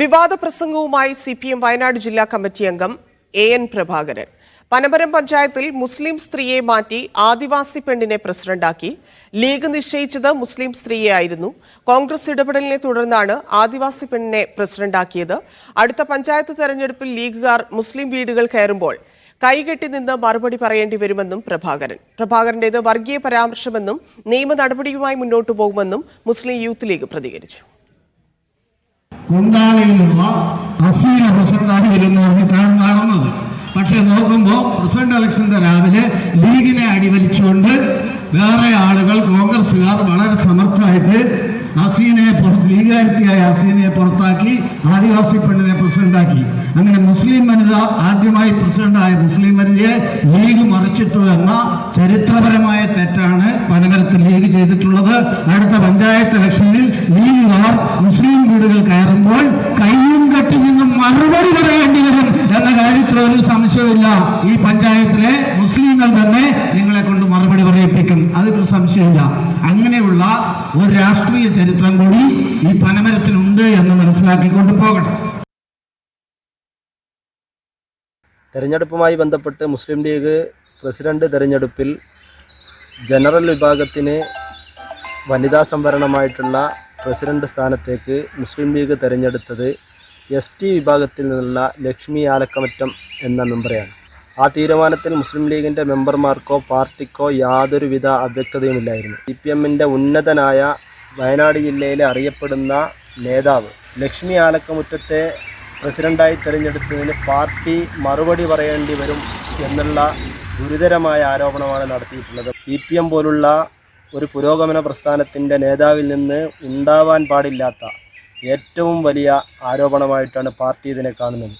വിവാദ പ്രസംഗവുമായി C P M Wayanad ജില്ലാ കമ്മിറ്റി അംഗം എ എൻ പ്രഭാകരൻ. പനമരം പഞ്ചായത്തിൽ മുസ്ലിം സ്ത്രീയെ മാറ്റി ആദിവാസി പെണ്ണിനെ പ്രസിഡന്റാക്കി. ലീഗ് നിശ്ചയിച്ചത് മുസ്ലിം സ്ത്രീയെ ആയിരുന്നു. കോൺഗ്രസ് ഇടപെടലിനെ തുടർന്നാണ് ആദിവാസി പെണ്ണിനെ പ്രസിഡന്റാക്കിയത്. അടുത്ത പഞ്ചായത്ത് തെരഞ്ഞെടുപ്പിൽ ലീഗുകാർ മുസ്ലിം വീടുകൾ കയറുമ്പോൾ കൈകെട്ടി നിന്ന് മറുപടി പറയേണ്ടി വരുമെന്നും പ്രഭാകരൻ. പ്രഭാകരന്റേത് വർഗീയ പരാമർശമെന്നും നിയമ നടപടിയുമായി മുന്നോട്ടു പോകുമെന്നും മുസ്ലിം യൂത്ത് ലീഗ് പ്രതികരിച്ചു. കൊണ്ടാളിയിലുള്ള അസീല പ്രസിഡന്റായി വരുന്നവർക്കാണ് നടന്നത് പക്ഷെ നോക്കുമ്പോൾ പ്രസിഡന്റ് ഇലക്ഷന്റെ രാവിലെ ലീഗിനെ അടിവലിച്ചുകൊണ്ട് വേറെ ആളുകൾ കോൺഗ്രസ്സുകാർ വളരെ സമർത്ഥമായിട്ട് ഹസീനയെ പുറത്ത് ലീഗാരത്തിയായ ഹസീനയെ പുറത്താക്കി ആദിവാസി പെണ്ണിനെ പ്രസിഡന്റാക്കി. അങ്ങനെ മുസ്ലിം വനിത ആദ്യമായി പ്രസിഡന്റായ മുസ്ലിം വനിതയെ ലീഗ് മറിച്ചിട്ടു എന്ന ചരിത്രപരമായ തെറ്റാണ് പനമരത്ത് ലീഗ് ചെയ്തിട്ടുള്ളത്. അടുത്ത പഞ്ചായത്ത് ഇലക്ഷനിൽ ലീഗുകാർ മുസ്ലിം വീടുകൾ കയറുമ്പോൾ കയ്യും കെട്ടി നിന്നും മറുപടി പറയേണ്ടി വരും എന്ന ഒരു സംശയമില്ല ഈ പഞ്ചായത്തിലെ മുസ്ലിങ്ങൾ തന്നെ നിങ്ങളെ കൊണ്ട് മറുപടി പറയിപ്പിക്കും. അതിനൊരു സംശയമില്ല അങ്ങനെയുള്ള ഒരു രാഷ്ട്രീയ ചരിത്രം കൂടി ഈ പനമരത്തിനുണ്ട് എന്ന് മനസ്സിലാക്കിക്കൊണ്ട് പോകണം. തെരഞ്ഞെടുപ്പുമായി ബന്ധപ്പെട്ട് മുസ്ലിം ലീഗ് പ്രസിഡന്റ് തെരഞ്ഞെടുപ്പിൽ ജനറൽ വിഭാഗത്തിന് വനിതാ സംവരണമായിട്ടുള്ള പ്രസിഡന്റ് സ്ഥാനത്തേക്ക് മുസ്ലിം ലീഗ് തെരഞ്ഞെടുത്തത് എസ് ടി വിഭാഗത്തിൽ നിന്നുള്ള ലക്ഷ്മി ആലക്കമറ്റം എന്ന മെമ്പറെയാണ് ആ തീരുമാനത്തിൽ മുസ്ലിം ലീഗിന്റെ മെമ്പർമാർക്കോ പാർട്ടിക്കോ യാതൊരുവിധ അവ്യക്തതയുമില്ലായിരുന്നു. സി പി എമ്മിന്റെ ഉന്നതനായ വയനാട് ജില്ലയിലെ അറിയപ്പെടുന്ന നേതാവ് ലക്ഷ്മി ആലക്കമുറ്റത്തെ പ്രസിഡന്റായി തിരഞ്ഞെടുത്തതിന് പാർട്ടി മറുപടി പറയേണ്ടി വരും എന്നുള്ള ഗുരുതരമായ ആരോപണമാണ് നടത്തിയിട്ടുള്ളത്. സി പി എം പോലുള്ള ഒരു പുരോഗമന പ്രസ്ഥാനത്തിന്റെ നേതാവിൽ നിന്ന് ഉണ്ടാവാൻ പാടില്ലാത്ത ഏറ്റവും വലിയ ആരോപണമായിട്ടാണ് പാർട്ടി ഇതിനെ കാണുന്നത്.